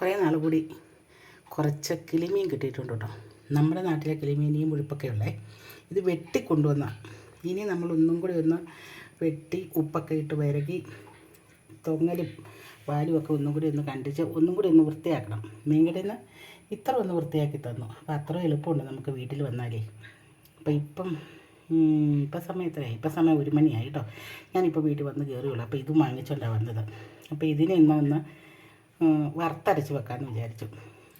കുറേ നാൾ കൂടി കുറച്ച് കിളിമീൻ കിട്ടിയിട്ടുണ്ട് കേട്ടോ നമ്മുടെ നാട്ടിലെ കിളിമീനിയും മുഴുപ്പൊക്കെ ഉള്ളേ ഇത് വെട്ടി കൊണ്ടുവന്ന ഇനി നമ്മൾ ഒന്നും കൂടി ഒന്ന് വെട്ടി ഉപ്പൊക്കെ ഇട്ട് വരകി തൊങ്ങലും വാലും ഒക്കെ ഒന്നും കൂടി ഒന്ന് കണ്ടിച്ച് ഒന്നും കൂടി ഒന്ന് വൃത്തിയാക്കണം. മീൻകടയിൽ നിന്ന് ഇത്ര ഒന്ന് വൃത്തിയാക്കി തന്നു. അപ്പോൾ അത്ര എളുപ്പമുണ്ട് നമുക്ക് വീട്ടിൽ വന്നാലേ. അപ്പം ഇപ്പം ഇപ്പം സമയം എത്രയായി? ഇപ്പം സമയം ഒരു മണിയായി കേട്ടോ. ഞാനിപ്പോൾ വീട്ടിൽ വന്ന് കയറിയുള്ളൂ. അപ്പോൾ ഇത് വാങ്ങിച്ചുകൊണ്ടാണ് വന്നത്. അപ്പോൾ ഇതിനെ ഇന്ന് ഒന്ന് ഉം, വറുത്തരച്ച് വെക്കാമെന്ന് വിചാരിച്ചു.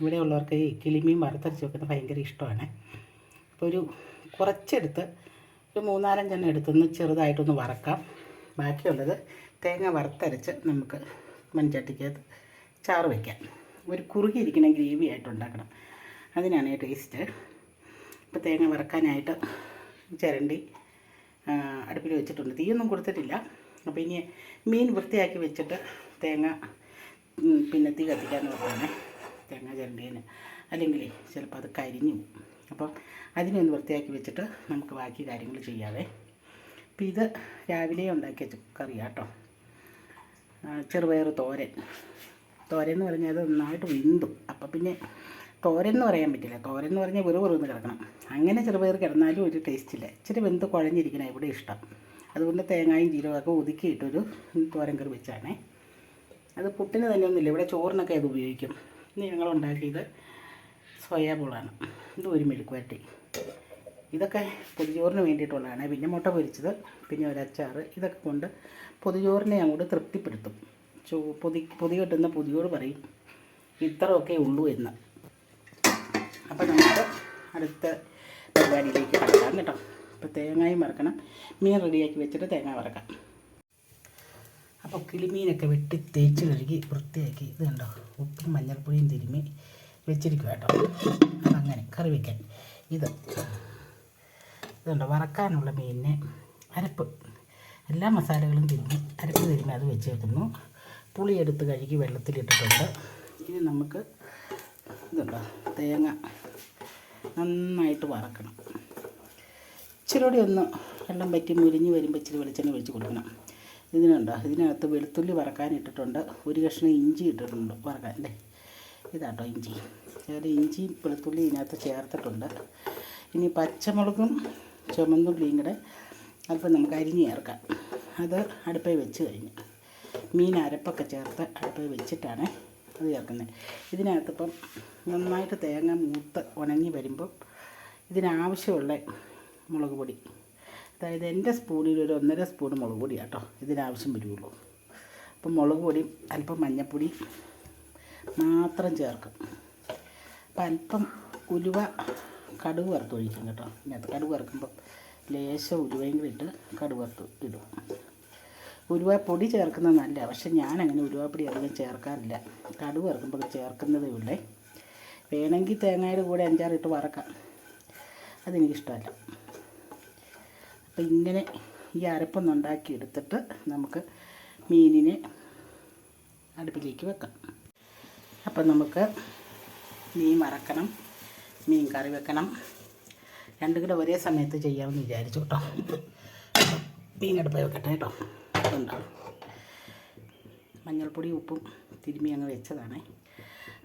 ഇവിടെ ഉള്ളവർക്ക് ഈ കിളിമീൻ വറുത്തരച്ച് വെക്കുന്നത് ഭയങ്കര ഇഷ്ടമാണ്. അപ്പോൾ ഒരു കുറച്ചെടുത്ത് ഒരു മൂന്നാലഞ്ചെണ്ണം എടുത്തൊന്ന് ചെറുതായിട്ടൊന്ന് വറക്കാം. ബാക്കിയുള്ളത് തേങ്ങ വറുത്തരച്ച് നമുക്ക് മൺചട്ടിക്കകത്ത് ചാറ് വയ്ക്കാം ഒരു കുറുകിയിരിക്കുന്ന ഗ്രേവി ആയിട്ട് ഉണ്ടാക്കണം. അതിനാണ് ടേസ്റ്റ് ഇപ്പോൾ തേങ്ങ വറക്കാനായിട്ട് ചിരണ്ടി അടുപ്പിൽ വെച്ചിട്ടുണ്ട്. തീയൊന്നും കൊടുത്തിട്ടില്ല. അപ്പോൾ ഇനി മീൻ വൃത്തിയാക്കി വെച്ചിട്ട് തേങ്ങ പിന്നെ തീ കത്തിക്കാൻ നോക്കുകയാണേ തേങ്ങ ചിരണ്ടിയതിന് അല്ലെങ്കിൽ ചിലപ്പോൾ അത് കരിഞ്ഞു പോകും. അപ്പം അതിനെ ഒന്ന് വൃത്തിയാക്കി വെച്ചിട്ട് നമുക്ക് ബാക്കി കാര്യങ്ങൾ ചെയ്യാവേ. അപ്പം ഇത് രാവിലെ ഉണ്ടാക്കിയ ചു- കേട്ടോ ചെറുപയർ തോരൻ. തോരൻ എന്ന് പറഞ്ഞാൽ അത് നന്നായിട്ട് വിന്തു. അപ്പം പിന്നെ തോരൻ എന്ന് പറയാൻ പറ്റില്ല. തോരൻ എന്ന് പറഞ്ഞാൽ വെറു വെറുതെ കിടക്കണം. അങ്ങനെ ചെറുപയർ കിടന്നാലും ഒരു ടേസ്റ്റ് ഇല്ല. ഇച്ചിരി വെന്ത് കുഴഞ്ഞിരിക്കണം ഇവിടെ ഇഷ്ടം. അതുകൊണ്ട് തേങ്ങായും ജീരകമൊക്കെ ഒതുക്കിയിട്ടൊരു തോരൻ കറി വെച്ചാണേ. അത് പുട്ടിന് തന്നെ ഒന്നുമില്ല. ഇവിടെ ചോറിനൊക്കെ അത് ഉപയോഗിക്കും. ഇന്ന് ഞങ്ങൾ ഉണ്ടാക്കിയത് സോയാബോളാണ് ഇത് ഒരു മെഴുക്ക് വരട്ടി ഇതൊക്കെ പൊതുചോറിന് വേണ്ടിയിട്ടുള്ളതാണ്. പിന്നെ മുട്ട പൊരിച്ചത് പിന്നെ ഒരു അച്ചാർ ഇതൊക്കെ കൊണ്ട് പൊതുചോറിനെ അങ്ങോട്ട് തൃപ്തിപ്പെടുത്തും. ചോ പൊതി പൊതി കെട്ടുന്ന പൊതിയോട് പറയും ഇത്രയൊക്കെ ഉള്ളൂ എന്ന്. അപ്പോൾ നമുക്ക് അടുത്ത പരിപാടിയിലേക്ക് കടക്കാം കേട്ടോ. അപ്പോൾ തേങ്ങയും വറക്കണം. മീൻ റെഡിയാക്കി വെച്ചിട്ട് തേങ്ങ വറക്കാം. അപ്പോൾ കിളിമീനൊക്കെ വെട്ടി തേച്ച് കഴുകി വൃത്തിയാക്കി ഇത് കണ്ടോ? ഉപ്പും മഞ്ഞൾപ്പൊടിയും തിരുമ്മി വെച്ചിരിക്കും കേട്ടോ. അതങ്ങനെ കറി വയ്ക്കാൻ ഇത് ഇതുണ്ട്? വറക്കാനുള്ള മീനിനെ അരപ്പ്. എല്ലാ മസാലകളും തിരുമ്മി അരപ്പ് തിരുമ്മി അത് പുളി എടുത്ത് കഴുകി വെള്ളത്തിലിട്ടിട്ടുണ്ട്. ഇനി നമുക്ക് ഇതുണ്ടോ? തേങ്ങ നന്നായിട്ട് വറക്കണം. ഇച്ചിരി കൂടി ഒന്ന് വെള്ളം പറ്റി മുരിഞ്ഞ് വരുമ്പോൾ ഇച്ചിരി വെളിച്ചെണ്ണ ഒഴിച്ച് കൊടുക്കണം. ഇതിനുണ്ടോ? ഇതിനകത്ത് വെളുത്തുള്ളി വറക്കാൻ ഇട്ടിട്ടുണ്ട്. ഒരു കഷ്ണം ഇഞ്ചി ഇട്ടിട്ടുണ്ട് വറക്കാൻ അല്ലേ? ഇതാട്ടോ ഇഞ്ചി. അതായത് ഇഞ്ചിയും വെളുത്തുള്ളി ഇതിനകത്ത് ചേർത്തിട്ടുണ്ട്. ഇനി പച്ചമുളകും ചുമന്നുള്ളിയും കൂടെ അല്പം നമുക്ക് അരിഞ്ഞ് ചേർക്കാം. അത് അടുപ്പേ വെച്ച് കഴിഞ്ഞ്. മീൻ അരപ്പൊക്കെ ചേർത്ത് അടുപ്പേ വെച്ചിട്ടാണ് അത് ചേർക്കുന്നത്. ഇതിനകത്തിപ്പം നന്നായിട്ട് തേങ്ങ മൂത്ത് ഉണങ്ങി വരുമ്പം ഇതിനാവശ്യമുള്ള മുളക് പൊടി അതായത് എന്റെ സ്പൂണിൽ ഒരു ഒന്നര സ്പൂൺ മുളക് പൊടി കേട്ടോ ഇതിനാവശ്യം വരുള്ളൂ. അപ്പം മുളക് പൊടി അല്പം മഞ്ഞൾപ്പൊടി മാത്രം ചേർക്കും. അപ്പം അല്പം ഉലുവ കടുക് വറുത്ത് ഒഴിക്കും കേട്ടോ. ഇതിനകത്ത് കടുക് വറുക്കുമ്പം ലേശം ഉലുവയും കൂടി ഇട്ട് കടുക് വറുത്ത് ഇടും. ഉലുവ പൊടി ചേർക്കുന്നത് നല്ല പക്ഷെ ഞാനങ്ങനെ ഉലുവപ്പൊടി അധികം ചേർക്കാറില്ല. കടുക് വറുക്കുമ്പോൾ ചേർക്കുന്നതേ ഉള്ളേ. വേണമെങ്കിൽ തേങ്ങയുടെ കൂടെ അഞ്ചാറിട്ട് വറക്കാം. അതെനിക്കിഷ്ടമല്ല. അപ്പം ഇങ്ങനെ ഈ അരപ്പൊന്ന് ഉണ്ടാക്കി എടുത്തിട്ട് നമുക്ക് മീനിനെ അടുപ്പിലേക്ക് വെക്കാം. അപ്പം നമുക്ക് മീൻ മറക്കണം മീൻ കറി വെക്കണം. രണ്ടും കൂടെ ഒരേ സമയത്ത് ചെയ്യാമെന്ന് വിചാരിച്ചു കേട്ടോ. മീൻ അടുപ്പ് വെക്കട്ടെ കേട്ടോ. ഉണ്ടാവും മഞ്ഞൾപ്പൊടി ഉപ്പും തിരുമ്മി അങ്ങ് വെച്ചതാണ്.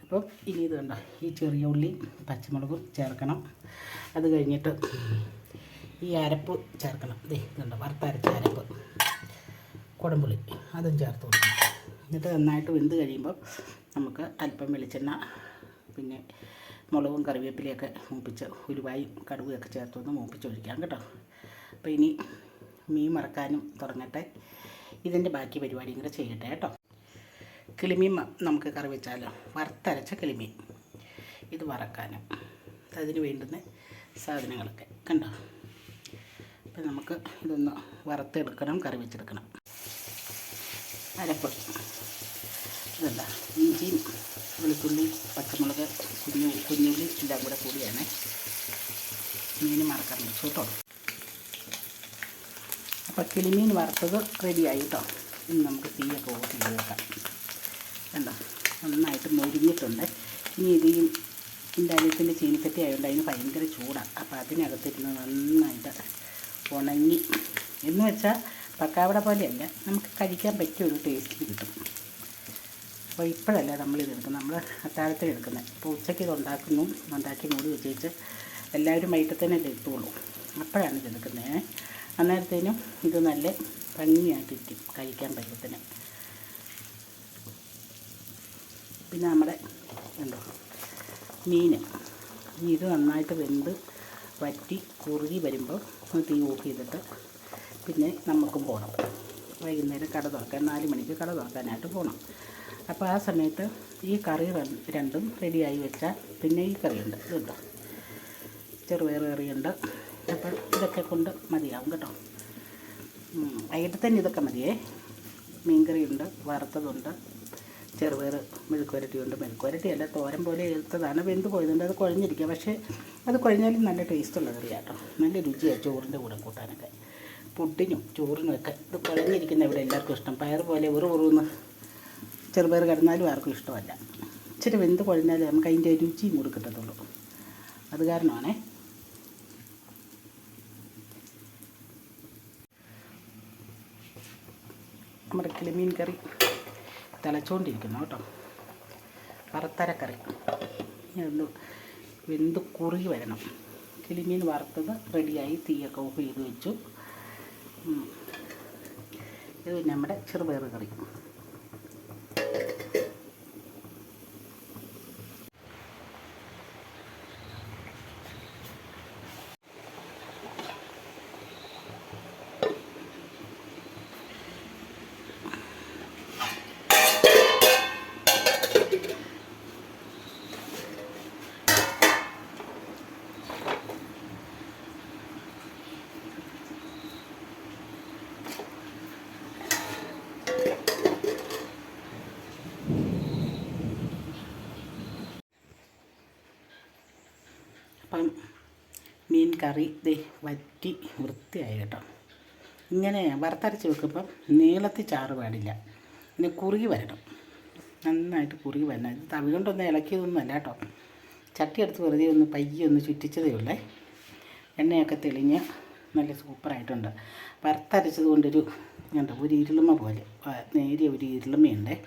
അപ്പോൾ ഇനി ഇത് ഈ ചെറിയ ഉള്ളി പച്ചമുളകും ചേർക്കണം. അത് കഴിഞ്ഞിട്ട് ഈ അരപ്പ് ചേർക്കണം. ഇതേ ഇതുണ്ട്? വറുത്തരച്ച അരപ്പ്. കുടംപുളി. അതും ചേർത്ത് കൊടുക്കണം. എന്നിട്ട് നന്നായിട്ട് വെന്ത് കഴിയുമ്പോൾ നമുക്ക് അല്പം വെളിച്ചെണ്ണ പിന്നെ മുളകും കറിവേപ്പിലയൊക്കെ മൂപ്പിച്ച് ഉലുവായും കടുകൊക്കെ ചേർത്തൊന്ന് മൂപ്പിച്ചൊഴിക്കാം കേട്ടോ. അപ്പോൾ ഇനി മീൻ മറക്കാനും തുടങ്ങട്ടെ. ഇതിന്റെ ബാക്കി പരിപാടിയും കൂടെ ചെയ്യട്ടെ കേട്ടോ. കിളിമീൻ നമുക്ക് കറി വെച്ചാലോ? വറുത്തരച്ച കിളിമീൻ. ഇത് വറക്കാനും അതിന് വേണ്ടുന്ന സാധനങ്ങളൊക്കെ. കണ്ടോ? അപ്പം നമുക്ക് ഇതൊന്ന് വറുത്തെടുക്കണം കറി വെച്ചെടുക്കണം. അരപ്പ്. ഇതല്ല ഇഞ്ചിയും വെളുത്തുള്ളി പച്ചമുളക് കുഞ്ഞു കുഞ്ഞുള്ളി എല്ലാം കൂടെ കൂടിയാണ്. മീൻ മറക്കാൻ വെച്ചു കേട്ടോ. അപ്പോൾ കിളിമീൻ വറുത്തത് റെഡിയായി കേട്ടോ. ഇനി നമുക്ക് തീയൊക്കെ ഓഫ് ചെയ്ത് വെക്കാം. കണ്ടോ? നന്നായിട്ട് മൊരിഞ്ഞിട്ടുണ്ട്. ഇനി ഇത് ഈ ചീനിക്കട്ടി ആയതുകൊണ്ട് അതിന് ഭയങ്കര ചൂടാണ് അപ്പോൾ അതിനകത്തിരുന്ന് നന്നായിട്ട് ഉണങ്ങി. എന്ന് വെച്ചാൽ പക്കാവട പോലെയല്ല. നമുക്ക് കഴിക്കാൻ പറ്റിയ ഒരു ടേസ്റ്റ് കിട്ടും. അപ്പോൾ ഇപ്പോഴല്ല നമ്മളിത് എടുക്കുന്നത്. നമ്മൾ അത്താഴത്തിൽ എടുക്കുന്നത്. അപ്പോൾ ഉച്ചയ്ക്ക് ഇത് ഉണ്ടാക്കുന്നു. ഉണ്ടാക്കി മൂടി വെച്ചേച്ച് എല്ലാവരും വൈകിട്ട് തന്നെ ഇത് എത്തുള്ളൂ അപ്പോഴാണ് ഇത് എടുക്കുന്നത്. അന്നേരത്തേനും ഇത് നല്ല ഭംഗിയായിട്ടിരിക്കും കഴിക്കാൻ പറ്റത്തിന് പിന്നെ നമ്മുടെ എന്തോ മീൻ ഇത് നന്നായിട്ട് വെന്ത് വറ്റി കുറുകി വരുമ്പോൾ ഒന്ന് തീ ഓഫ് ചെയ്തിട്ട് പിന്നെ നമുക്ക് പോകണം. വൈകുന്നേരം കട തുറക്കാൻ നാല് മണിക്ക് കട തുറക്കാനായിട്ട് പോകണം. അപ്പോൾ ആ സമയത്ത് ഈ കറി രണ്ടും റെഡിയായി വെച്ചാൽ പിന്നെ ഈ കറിയുണ്ട്. ഇതുണ്ടോ ചെറുപയർ കറിയുണ്ട്. അപ്പോൾ ഇതൊക്കെ കൊണ്ട് മതിയാവും കേട്ടോ. വൈകിട്ട് തന്നെ ഇതൊക്കെ മതിയേ. മീൻകറിയുണ്ട് വറുത്തതുണ്ട്. ചെറുപയർ മെഴുക്കുവരട്ടിയുണ്ട് മെഴുക്കുവരട്ടി അല്ല തോരൻ പോലെ എടുത്തതാണ് വെന്ത് പോയതുണ്ട് അത് കുഴഞ്ഞിരിക്കുക. പക്ഷേ അത് കുഴഞ്ഞാലും നല്ല ടേസ്റ്റുള്ള കറിയാട്ടോ. നല്ല രുചിയാണ് ചോറിന്റെ കൂടെ കൂട്ടാനൊക്കെ. പുട്ടിനും ചോറിനൊക്കെ ഇത് കുഴഞ്ഞിരിക്കുന്ന ഇവിടെ എല്ലാവർക്കും ഇഷ്ടം. പയർ പോലെ ഒരു ഉറുന്ന് ചെറുപയർ കിടന്നാലും ആർക്കും ഇഷ്ടമല്ല. ഇച്ചിരി വെന്ത് കുഴഞ്ഞാലേ നമുക്ക് അതിന്റെ രുചിയും കൂടി കിട്ടത്തുള്ളൂ. അത് കാരണമാണേ. നമ്മുടെ കിളിമീൻ കറി. തിളച്ചുകൊണ്ടിരിക്കുന്നു കേട്ടോ. വറുത്തരക്കറി. ഒന്ന് വെന്ത് കുറുകി വരണം. കിളിമീൻ വറുത്തത് റെഡിയായി തീയൊക്കെ ഓഫ് ചെയ്ത് വെച്ചു. ഇത് നമ്മുടെ ചെറുപയർ കറി അപ്പം മീൻ കറി ദേ വറ്റി വൃത്തിയായി കേട്ടോ. ഇങ്ങനെ വറുത്തരച്ച് വെക്കുമ്പം നീളത്തിൽ ചാറ് പാടില്ല. ഇനി കുറുകി വരണം. നന്നായിട്ട് കുറുകി വരണം. ഇത് തവി കൊണ്ടൊന്നും ഇളക്കിയതൊന്നും അല്ല കേട്ടോ. ചട്ടി എടുത്ത് വെറുതെ ഒന്ന് പയ്യെ ഒന്ന് ചുറ്റിച്ചതേ ഉള്ളേ. എണ്ണയൊക്കെ തെളിഞ്ഞ് നല്ല സൂപ്പറായിട്ടുണ്ട്. വറുത്തരച്ചത് കൊണ്ടൊരു എന്താ ഒരു ഇരുളുമ പോലെ. നേരിയ ഒരു ഇരുളുമയുണ്ടേ.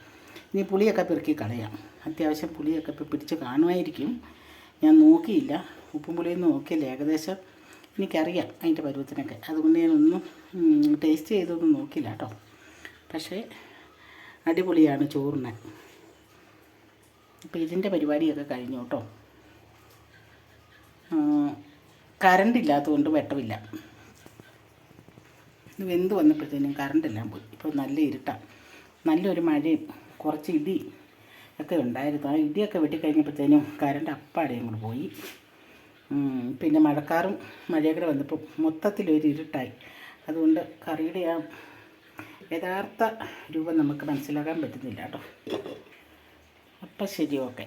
ഇനി പുളിയൊക്കെ പെറുക്കി കളയാം. അത്യാവശ്യം പുളിയൊക്കെ ഇപ്പോൾ പിടിച്ച് കാണുമായിരിക്കും. ഞാൻ നോക്കിയില്ല. ഉപ്പും പുളിയൊന്നും നോക്കിയില്ല. ഏകദേശം എനിക്കറിയാം അതിന്റെ പരുവത്തിനൊക്കെ. അതുകൊണ്ട് ഞാനൊന്നും ടേസ്റ്റ് ചെയ്തൊന്നും നോക്കിയില്ല കേട്ടോ. പക്ഷേ അടിപൊളിയാണ് ചോറിന്. അപ്പോൾ ഇതിന്റെ പരിപാടിയൊക്കെ കഴിഞ്ഞു കേട്ടോ. കറണ്ട് ഇല്ലാത്തതുകൊണ്ട് വെട്ടമില്ല. ഇത് വെന്ത് വന്നപ്പോഴത്തേനും കറണ്ടെല്ലാം പോയി. ഇപ്പോൾ നല്ല ഇരുട്ടാണ് നല്ലൊരു മഴയും കുറച്ച് ഇടി ഒക്കെ ഉണ്ടായിരുന്നു. ആ ഇടിയൊക്കെ വെട്ടിക്കഴിഞ്ഞപ്പോഴത്തേനും കറണ്ട് അപ്പാടെയും കൂടെ പോയി. പിന്നെ മഴക്കാറും മഴയൊക്കെ വന്നപ്പോൾ മൊത്തത്തിലൊരു ഇരുട്ടായി. അതുകൊണ്ട് കറിയുടെ ആ യഥാർത്ഥ രൂപം നമുക്ക് മനസ്സിലാക്കാൻ പറ്റുന്നില്ല കേട്ടോ. അപ്പം ശരി ഓക്കെ.